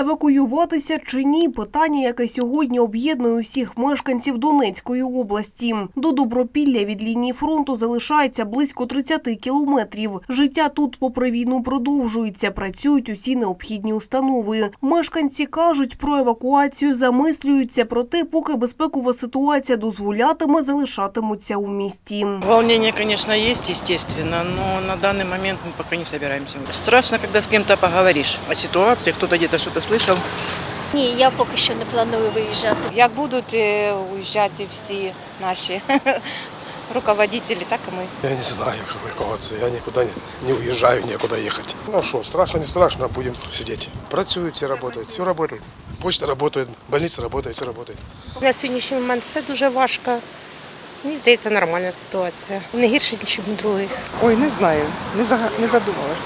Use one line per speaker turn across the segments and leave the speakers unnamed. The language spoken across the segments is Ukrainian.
Евакуюватися чи ні? Питання, яке сьогодні об'єднує усіх мешканців Донецької області. До Добропілля від лінії фронту залишається близько 30 кілометрів. Життя тут, попри війну, продовжується. Працюють усі необхідні установи. Мешканці кажуть про евакуацію, замислюються, проте, поки безпекова ситуація дозволятиме, залишатимуться у місті.
Волнение, конечно, есть, естественно, но на данный момент мы пока не собираемся. Страшно, когда с кем-то поговоришь о ситуации, кто-то где-то что-то слышал.
Ні, я поки що не планую виїжджати.
Як будуть е, уїжджати всі наші руководителі, так і ми.
Я не знаю, как эвакуация. Я никуда не, уезжаю, некуда ехать. Ну что, страшно, не страшно, будем сидеть. Працюют, все работают, все работает. Почта работает, больница работает, все работает.
На сьогоднішній момент все дуже важко. Мені здається, нормальна ситуація. Не гірше, ніж у других.
Ой, не знаю, не, зага- не задумалась.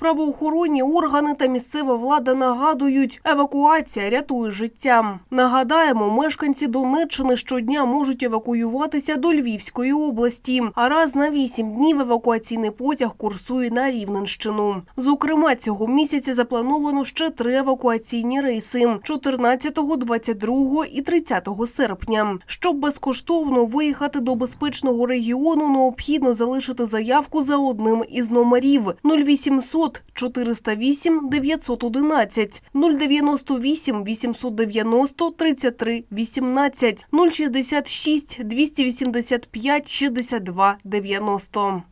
Правоохоронні органи та місцева влада нагадують, евакуація рятує життя. Нагадаємо, мешканці Донеччини щодня можуть евакуюватися до Львівської області, а раз на вісім днів евакуаційний потяг курсує на Рівненщину. Зокрема, цього місяця заплановано ще три евакуаційні рейси – 14, 22 і 30 серпня. Щоб безкоштовно виїхати до безпечного регіону, необхідно залишити заявку за одним із номерів 0800 408 911, 098 890 33 18, 066 285 62 90.